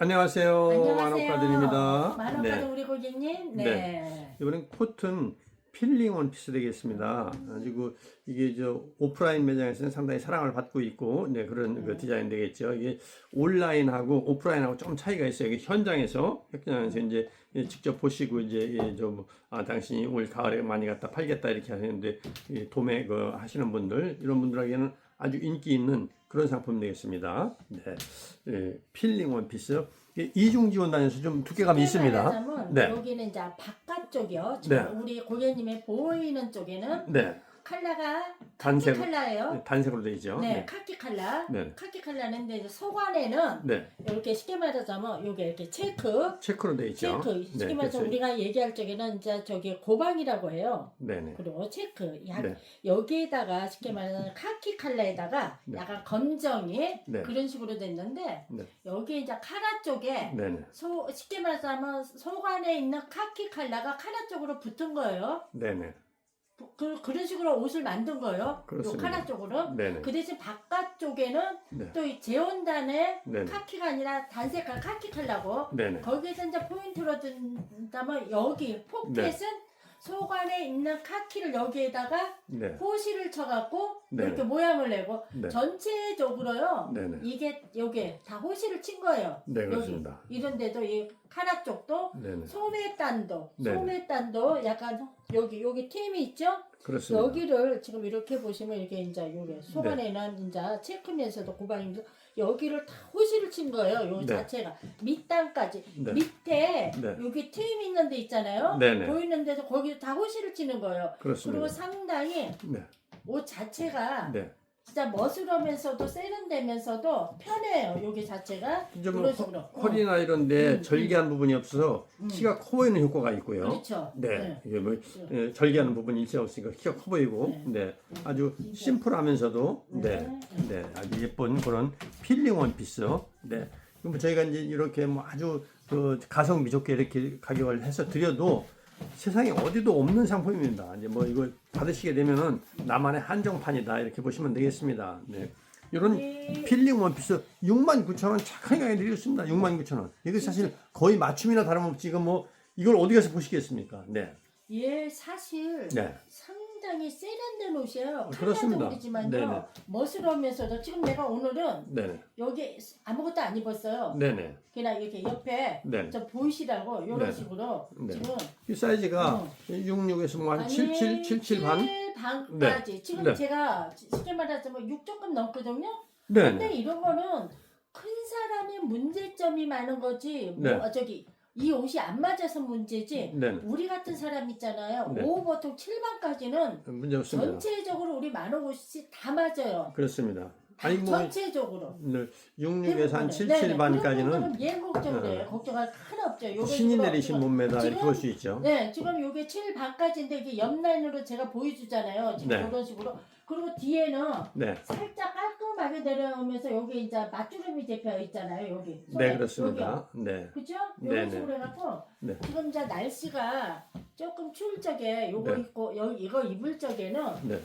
안녕하세요. 안녕하세요. 만옥가든입니다. 만옥가든 네. 우리 고객님. 네. 네. 이번엔 코튼 필링 원피스 되겠습니다. 그리고 이게 저 오프라인 매장에서는 상당히 사랑을 받고 있고, 네, 그런 그 디자인 되겠죠. 이게 온라인하고 오프라인하고 좀 차이가 있어요. 이게 현장에서, 현장에서 이제 직접 보시고 이제 예, 저 뭐, 아, 당신이 올 가을에 많이 갖다 팔겠다 이렇게 하시는데, 이 도매 그 하시는 분들, 이런 분들에게는 아주 인기 있는 그런 상품 되겠습니다. 네. 예, 필링 원피스. 이게 이중 지원단에서 좀 두께감이 있습니다. 네. 여기는 이제 바깥쪽이요. 네. 우리 고객님의 보이는 쪽에는 네. 컬러가 단색, 카키 컬러예요. 네, 단색으로 되어 있죠. 네, 네. 카키 컬러. 네. 카키 컬러인데 이제 속안에는 네. 이렇게 쉽게 말하자면 요게 이렇게 체크, 체크로 되어 있죠. 체크. 쉽게 네, 말해서 그래서- 우리가 얘기할 적에는 이제 저기 고방이라고 해요. 네네. 그리고 체크. 약 네. 여기에다가 쉽게 말하면 카키 컬러에다가 네. 약간 검정이 네. 그런 식으로 됐는데 네. 여기 이제 카라 쪽에 네네. 소, 쉽게 말하자면 속안에 있는 카키 컬러가 카라 쪽으로 붙은 거예요. 네네. 그, 그런 식으로 옷을 만든 거예요. 요 그렇습니다. 카라 쪽으로. 네네. 그 대신 바깥쪽에는 네. 또 이 재원단의 네네. 카키가 아니라 단색깔 카키 컬러고 네네. 거기에서 이제 포인트로 든다면 여기 포켓은 속안에 있는 카키를 여기에다가 네. 호시를 쳐갖고 네. 이렇게 모양을 내고 네. 전체적으로요. 네네. 이게 여기 다 호시를 친 거예요. 네, 여기 그렇습니다. 이런 데도 이 카라 쪽도 네네. 소매단도 네. 소매단도 약간 여기 여기 팀이 있죠. 그렇습니다. 여기를 지금 이렇게 보시면 이게 이제 요게 소반에는 이제 체크면서도 고방이면서 여기를 다 호시를 친 거예요. 요 네. 자체가 밑단까지 네. 밑에 네. 여기 트임 있는 데 있잖아요. 네네. 보이는 데서 거기 다 호시를 치는 거예요. 그렇습니다. 그리고 상당히 네. 옷 자체가 네. 진짜 머슬하면서도 세련되면서도 편해요. 여기 자체가 이제 뭐. 허- 허리나 이런데 음, 절개한 부분이 없어서 음. 키가 커 보이는 효과가 있고요. 그렇죠. 네. 이게 뭐 예, 절개하는 부분이 일체 없으니까 키가 커 보이고, 네. 아주 심플하면서도, 네. 네. 아주 예쁜 그런 필링 원피스. 네. 그럼 뭐 저희가 이제 이렇게 뭐 아주 그 가성비 좋게 이렇게 가격을 해서 드려도 세상에 어디도 없는 상품입니다. 이제 뭐 이거 받으시게 되면은 나만의 한정판이다 이렇게 보시면 되겠습니다. 네. 이런 이- 필링 원피스 69,000원 착하게 드리겠습니다. 69,000원. 이게 사실 거의 맞춤이나 다름없지 이거 뭐 이걸 어디 가서 보시겠습니까? 네. 얘 사실 네. 상 당히 세련된 옷이에요. 그렇습니다. 칼라도 그렇지만요. 네네. 멋스러우면서도 지금 내가 오늘은 네네. 여기 아무것도 안 입었어요. 네네. 그냥 이렇게 옆에 네. 저 보이시라고 이런 네. 식으로 네. 지금 이 사이즈가 어. 66에서 뭐한 아니, 77, 77 반? 7 반까지 지금 네. 제가 쉽게 말하자면 6 조금 넘거든요. 네. 근데 이런 거는 큰 사람이 문제점이 많은 거지. 뭐 네. 아, 저기 이 옷이 안 맞아서 문제지. 네. 우리 같은 사람 있잖아요. 네. 오 보통 7반까지는 문제 없습니다. 전체적으로 우리 만원 옷이 다 맞아요. 그렇습니다. 아니 뭐 전체적으로. 66에서 한 대부분은. 77 네네. 반까지는 그런 부분은 예 걱정돼요. 네. 걱정할 하나 없죠. 요게 신이 지금- 내리신 몸매다 이렇게 지금- 볼수 있죠. 네, 지금 요게 7 반까지인데 이게 옆라인으로 제가 보여주잖아요. 지금 네. 이런 식으로. 그리고 뒤에는 네. 살짝 깔 끔하게 내려오면서 여기 이제 맞주름이 잡혀 있잖아요. 여기. 네, 손에. 그렇습니다. 네. 그죠? 네네. 이런 식으로 해갖고 네. 지금 이제 날씨가 조금 추울 적에 요거 네. 입고 여기 이거 입을 적에는 네.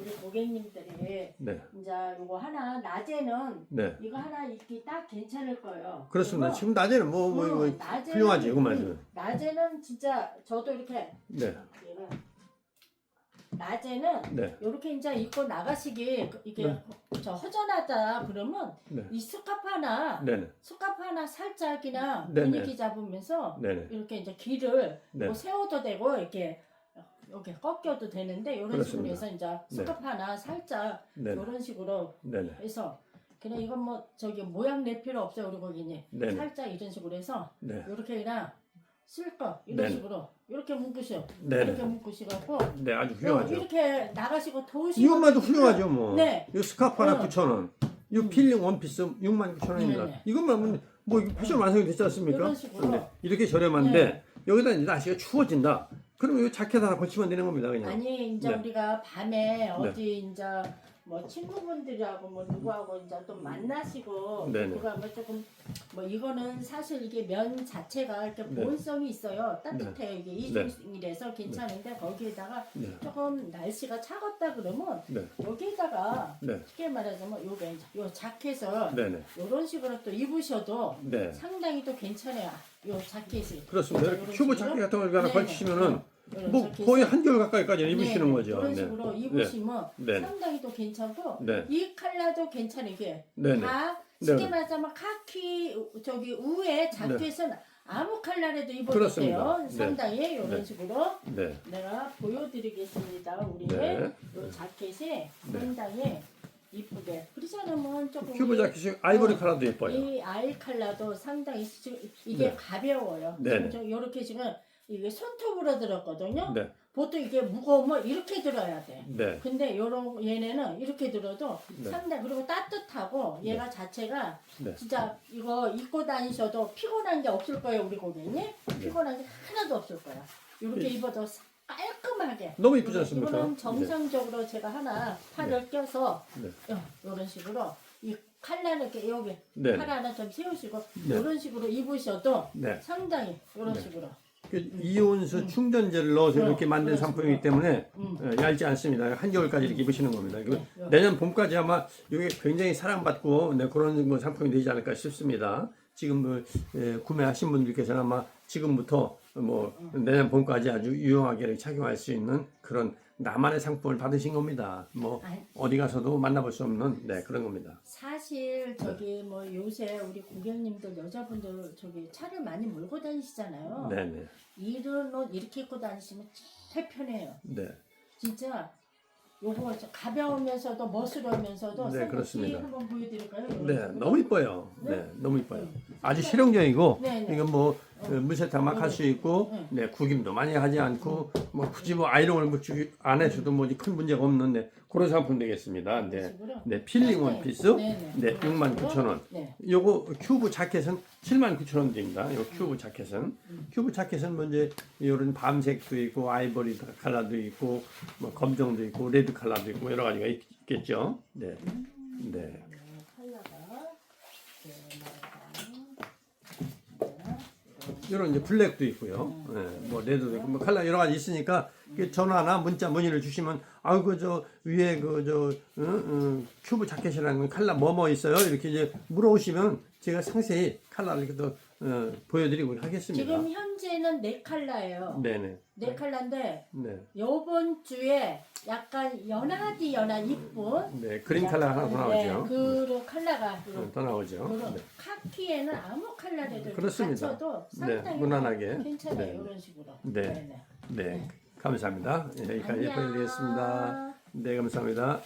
우리 고객님들이 네. 이제 요거 하나 낮에는 네. 이거 하나 입기 딱 괜찮을 거예요. 그렇습니다. 그리고 지금 낮에는 뭐, 뭐, 뭐, 음, 낮에는- 훌륭하지, 이거 맞아요. 음, 낮에는 진짜 저도 이렇게 네. 얘가 낮에는 네. 이렇게 이제 입고 나가시기 이게 네. 저 허전하다 그러면 네. 이 스카프 하나 네네. 스카프 하나 살짝이나 네네. 분위기 잡으면서 네네. 이렇게 이제 길을 네. 뭐 세워도 되고 이렇게 이렇게 꺾여도 되는데 이런 식으로 그렇습니다. 해서 이제 스카프 하나 살짝 네네. 이런 식으로 네네. 해서 그냥 이건 뭐 저기 모양 낼 필요 없어요 우리 고객님 네네. 살짝 이런 식으로 해서 네. 이렇게 그냥 쓸거 이런 네네. 식으로 이렇게 묶으셔 네네. 이렇게 묶으시갖고 네, 아주 어, 훌륭하죠. 이렇게 나가시고 도우시고 이것만도 훌륭하죠, 뭐. 네. 이 스카프 하나 어. 9,000원. 이 음. 필링 원피스 69,000원입니다. 네네. 이것만 하면 뭐 이거 패션 완성이 됐지 않습니까? 이런 식으로. 네. 이렇게 저렴한데 네. 여기다 이제 날씨가 추워진다. 그러면 이 자켓 하나 걸치면 되는 겁니다, 그냥. 아니 이제 네. 우리가 밤에 어디 이제 뭐 친구분들하고 뭐 누구하고 이제 또 만나시고 네네. 그거 뭐 조금 뭐 이거는 사실 이게 면 자체가 이렇게 네. 보온성이 있어요. 따뜻해요. 이게 이중이라서 괜찮은데 거기에다가 네. 조금 날씨가 차갑다 그러면 네. 여기에다가 네. 쉽게 말하자면 요게 이제 요 자켓을 네네. 이런 식으로 또 입으셔도 네. 상당히 또 괜찮아요. 요 자켓이. 그렇습니다. 이렇게 큐브 식으로? 자켓 같은 걸 하나 네네. 걸치시면은 이런 뭐 자켓을 거의 한결 가까이까지 입으시는 네, 거죠. 그런 네. 식으로 입으시면 네. 상당히 또 괜찮고 네. 이 컬러도 괜찮아 이게 네 네. 다 쉽게 네네. 말하자면 카키 저기 우에 자켓은 아무 컬러에도 입어도 그렇습니다. 돼요. 네. 상당히 이런 네. 식으로 네. 내가 보여드리겠습니다. 우리 네. 이 자켓이 네. 상당히 이쁘게 그렇지 않으면 조금 큐브 이- 자켓이 아이보리 어, 컬러도 예뻐요. 이 아이 컬러도 상당히 이게 네. 가벼워요. 네네. 지금 이렇게 지금 이게 손톱으로 들었거든요. 네. 보통 이게 무거우면 이렇게 들어야 돼. 네. 근데 요런 얘네는 이렇게 들어도 네. 상당히 그리고 따뜻하고 얘가 자체가 네. 진짜 이거 입고 다니셔도 피곤한 게 없을 거예요 우리 고객님 피곤한 게 하나도 없을 거야 이렇게 네. 입어도 깔끔하게 너무 이쁘지 않습니까? 이거는 정상적으로 제가 하나 팔을 껴서 네. 이런 식으로 이 칼라를 이렇게 여기 네. 칼 하나 좀 세우시고 네. 이런 식으로 입으셔도 네. 상당히 이런 네. 식으로 그 이온수 충전재를 넣어서 음. 이렇게 만든. 상품이기 때문에 음. 어, 얇지 않습니다. 한겨울까지 이렇게 입으시는 겁니다. 이거. 내년 봄까지 아마 이게 굉장히 사랑받고 네, 그런 뭐 상품이 되지 않을까 싶습니다. 지금 뭐, 예, 구매하신 분들께서는 아마 지금부터 뭐 내년 봄까지 아주 유용하게 착용할 수 있는 그런 나만의 상품을 받으신 겁니다. 뭐 아니, 어디 가서도 만나볼 수 없는 네, 그런 겁니다. 사실 저기 뭐 요새 우리 고객님들 여자분들 저기 차를 많이 몰고 다니시잖아요. 네, 네, 이런 옷 이렇게 입고 다니시면 제일 편해요. 네, 진짜 요거 저 가벼우면서도 멋스러우면서도 네, 그렇습니다. 한번 보여드릴까요? 네. 너무 이뻐요. 네, 네. 너무 이뻐요. 음. 아주 실용적이고 네, 네. 이건 뭐 어, 물세탁 막할 수 있고 네. 네 구김도 많이 하지 않고 뭐 굳이 뭐 아이롱을 묻히기 안 해줘도 뭐큰 문제가 없는데 그런 상품 되겠습니다. 네. 네 필링 네, 원피스 네, 네 이런 69,000원. 네. 요거 큐브 자켓은 79,000원입니다. 요 큐브 자켓은 큐브 자켓은 먼저 이런 밤색도 있고 아이보리 컬러도 있고 뭐 검정도 있고 레드 컬러도 있고 여러 가지가 있, 겠죠 네, 네. 네, 네, 나오다. 네, 이런 이제 블랙도 있고요. 예, 뭐 레드도 있고 뭐 컬러 여러 가지 있으니까 그 전화나 문자 문의를 주시면 아우 그저 위에 그저 큐브 자켓이라는 건 컬러 뭐뭐 있어요 이렇게 이제 물어오시면 제가 상세히 컬러를 이렇게 또 어, 보여드리고 하겠습니다. 지금 현재는 네 컬러예요. 네네. 네 컬러인데 네. 요번 주에 약간 연하디 연한 이쁜 네. 그린 컬러 하나 더 나오죠. 네, 그 컬러가 네, 더 나오죠. 그런 네. 카키에는 아무 컬러라도 그렇습니다. 네, 상당히 무난하게. 괜찮아요. 네. 이런 식으로. 네. 네, 네. 네. 감사합니다. 예, 여기까지 안녕. 보여드리겠습니다. 네, 감사합니다.